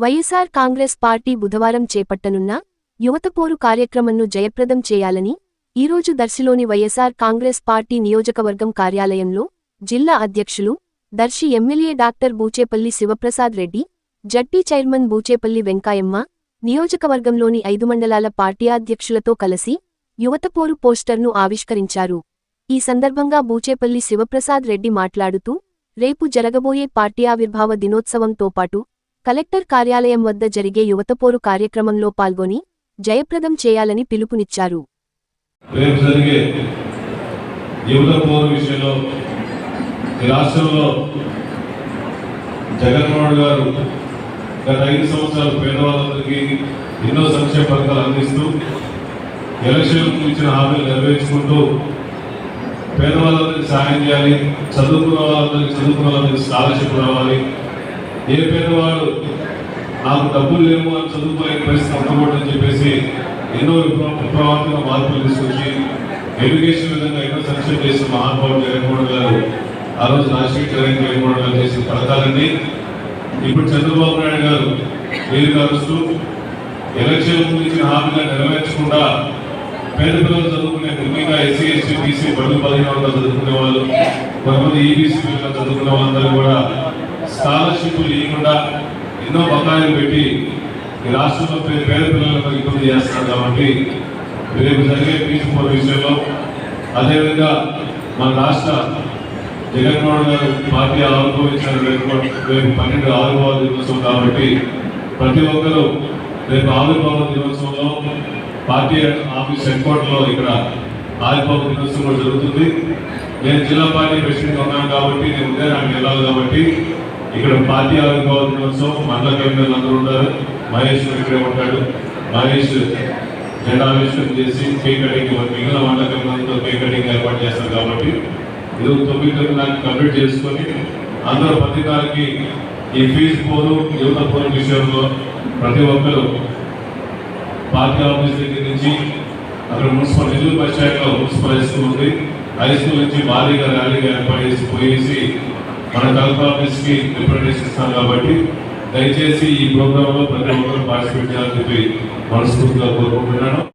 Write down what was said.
YSR Congress party బుధవారం చేపట్టనున్న యువతపోరు కార్యక్రమంను జయప్రదం చేయాలని ఈరోజు దర్శిలోని వైఎస్ఆర్ కాంగ్రెస్ పార్టీ నియోజకవర్గం కార్యాలయంలో జిల్లా అధ్యక్షులు Darsi MLA doctor Buchepalli Sivaprasad Reddy ZP chairman Buchepalli Venkayamma నియోజకవర్గంలోని ఐదు మండలాల పార్టీ అధ్యక్షులతో కలిసి యువతపోరు పోస్టర్ను ఆవిష్కరించారు. ఈ సందర్భంగా బూచేపల్లి శివప్రసాద్ రెడ్డి మాట్లాడుతూ రేపు జరగబోయే పార్టీ ఆవిర్భావ దినోత్సవంతో పాటు కలెక్టర్ కార్యాలయం వద్ద జరిగే యువతపోరు కార్యక్రమంలో పాల్గొని జయప్రదం చేయాలని పిలుపునిచ్చారు. జగన్మోహన్ గారు గత ఐదు సంవత్సరాలు పేదవాళ్ళందరికీ ఎన్నో సంక్షేమ పథకాలు అందిస్తూ ఎలక్షన్కు ఇచ్చిన హామీలు నెరవేర్చుకుంటూ పేదవాళ్ళందరికీ సహాయం చేయాలి చదువుకున్న వాళ్ళందరికీ చదువుకున్న వాళ్ళందరికీ స్కాలర్షిప్ రావాలి ఏ పేదవాడు నాకు డబ్బులు లేవు అని చదువుకోలేని పరిస్థితి ఉండకూడదని చెప్పేసి ఎన్నో విప్లవ- విప్లవాత్మక మార్పులు తీసుకొచ్చి ఎడ్యుకేషన్ విధంగా ఎన్నో సంక్షేమ చేసిన మహానుభావుడు జగన్మోహన్ గారు ఆ రోజు రాజశేఖర జగన్మోహన్ గారు చేసిన పథకాలన్నీ ఇప్పుడు చంద్రబాబు నాయుడు గారు ఏది కలుస్తూ ఎలక్షన్ ముందు ఇచ్చిన హామీగా నెరవేర్చకుండా పేద పిల్లలు చదువుకునే ముఖ్యంగా ఎస్సీ ఎస్టీ బీసీ బడుగు పదిహేను వందలు చదువుకునే వాళ్ళు కొంతమంది ఈబీసీ పిల్లలు చదువుకునే వాళ్ళందరూ కూడా స్కాలర్షిప్లు ఇవ్వకుండా ఎన్నో బకాయిలు పెట్టి ఈ రాష్ట్రంలో పే- పేద పిల్లలకు ఇబ్బంది చేస్తారు కాబట్టి రేపు జరిగే ఫీజు పోర్ విషయంలో అదేవిధంగా మన రాష్ట్ర జగన్మోహన్ గారు పార్టీ ఆవిర్భవించిన రేపు రేపు పన్నెండు ఆవిర్భావ దినోత్సవం కాబట్టి ప్రతి ఒక్కరూ రేపు ఆవిర్భావ దినోత్సవంలో పార్టీ ఆఫీస్ హెడ్ క్వార్టర్లో ఇక్కడ ఆవిర్భావ దినోత్సవం జరుగుతుంది. నేను జిల్లా పార్టీ ప్రెసిడెంట్ ఉన్నాను కాబట్టి నేను ఉదయం వెళ్ళాలి కాబట్టి ఇక్కడ పార్టీ ఆవిర్భావ దినోత్సవం మండల కమిటీలు అందరూ ఉంటారు. మహేష్ ఇక్కడే ఉంటాడు. మహేష్ జెండా చేసి కేక్ కటింగ్ మిగిలిన మండల కమిటీలతో కేక్ కటింగ్ ఏర్పాటు చేస్తారు కాబట్టి ఇది తొమ్మిది తొమ్మిది నాకు కంప్లీట్ చేసుకొని అందరూ పత్రికాలకి ఈ ఫీజు పోరు యువత పోరు విషయంలో ప్రతి ఒక్కరు పార్టీ ఆఫీస్ దగ్గర నుంచి అక్కడ municipal Nellore bus municipal high school ఉంది. హై స్కూల్ నుంచి భారీగా ర్యాలీగా ఏర్పాటు చేసి పోయేసి మన కలెక్టర్ ఆఫీస్కి రిప్రజెంటేషన్ ఇస్తాం కాబట్టి దయచేసి ఈ ప్రోగ్రామ్లో ప్రతి ఒక్కరు పార్టిసిపేట్ చేయాలని చెప్పి మనస్ఫూర్తిగా కోరుకుంటున్నాను.